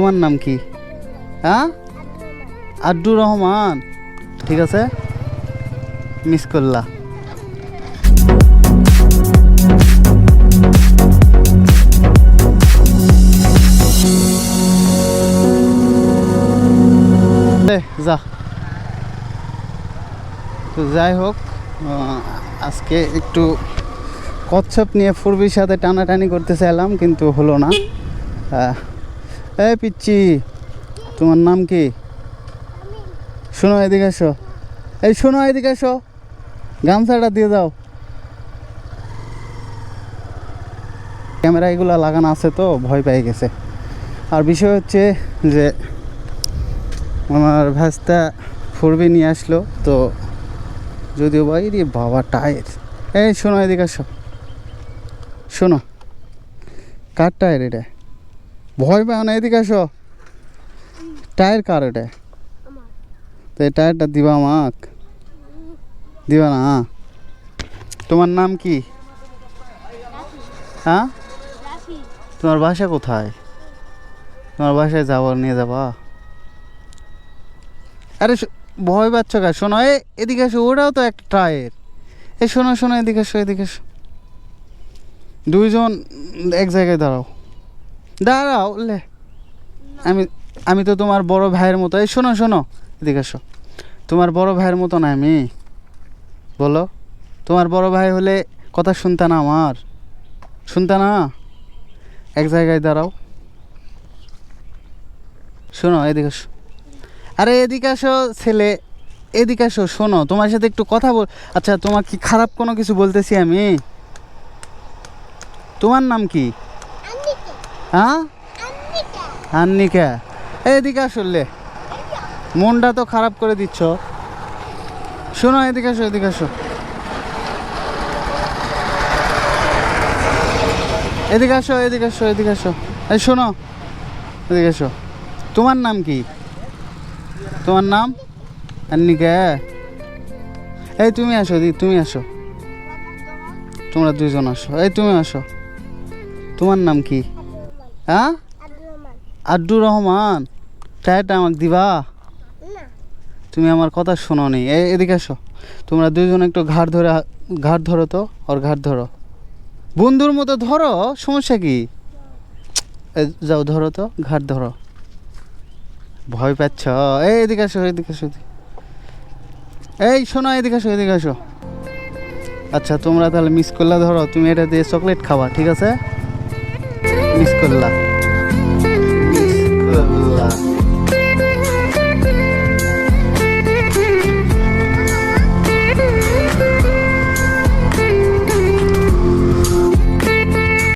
তোমার নাম কি? হ্যাঁ? আব্দুর রহমান। ঠিক আছে? মিস করলা। যা। তো যাই হোক আজকে একটু কচ্ছপ নিয়ে ফুরবির সাথে টানাটানি করতে চাইলাম, কিন্তু হলো না। এই পিচ্ছি, তোমার নাম কি? শোনো, এদিকে এসো। এই শোনো, এদিকে এসো। গামছাটা দিয়ে দাও। ক্যামেরা এগুলো লাগানো আছে তো, ভয় পেয়ে গেছে। আর বিষয় হচ্ছে যে, আমার ভ্যাসটা ফুরবি নিয়ে আসলো, তো যদিও ভাই রে বাবা টায়ার। এই শোনো, এদিকে আসো শোনো, কার টায়ার এটা? ভয় পাও না, এদিকে আসো। টায়ার কার এটা? তো এই টায়ারটা দিবা আমাক। দিবা না তোমার নাম কি? হ্যাঁ তোমার বাসা কোথায়? তোমার বাসায় যাব, নিয়ে যাবা আরে ভয় পাচ্ছ কা শোনো, এ, এদিকে এসো ওটাও তো একটা টায়ার। এ, শোনো শোনো, এদিকে এসো এদিকে এসো দুইজন এক জায়গায় দাঁড়াও। দাঁড়াও, লে। আমি আমি তো তোমার বড় ভাইয়ের মতো। এই, শোনো শোনো। এদিকে এসো। তোমার বড় ভাইয়ের মতো না আমি। বলো, তোমার বড় ভাই হলে কথা শুনতে না আমার? শুনতে না? এক জায়গায় দাঁড়াও। শোনো, এদিকে এসো। আরে, এদিকে আসো ছেলে। এদিকে আসো শোনো। তোমার সাথে একটু কথা বল আচ্ছা তোমার কি খারাপ কোনো কিছু বলতেছি আমি? তোমার নাম কি? হ্যাঁ? আন্নিকা। এদিকে আসলে মনটা তো খারাপ করে দিচ্ছ। শোনো, এদিকে আসো এদিকে আসো। এদিকে আসো এদিকে আসো এদিকে আসো। এই শোনো, এদিকে আসো। তোমার নাম কি? তোমার নাম? আন্নিকা। এই তুমি আসো, দি, তুমি আসো। তোমরা দুইজন আসো। এই তুমি আসো। তোমার নাম কি? হ্যাঁ? আব্দুর রহমান। টায়ারটা আমাকে দিবা? তুমি আমার কথা শোনো নি এই এদিকে আসো তোমরা দুইজন একটু ঘাট ধরে ঘাট ধরো তো ওর ঘাট ধরো। বন্ধুর মতো ধরো সমস্যা কি? যাও ধরো তো ঘাট ধরো। ভয় পাচ্ছ? এই এদিকে আসো এদিকে আসো। এই শোনো এদিকে আসো এদিকে আসো আচ্ছা তোমরা তাহলে মিস করলে ধরো তুমি এটা দিয়ে চকলেট খাবা ঠিক আছে? মিস করলা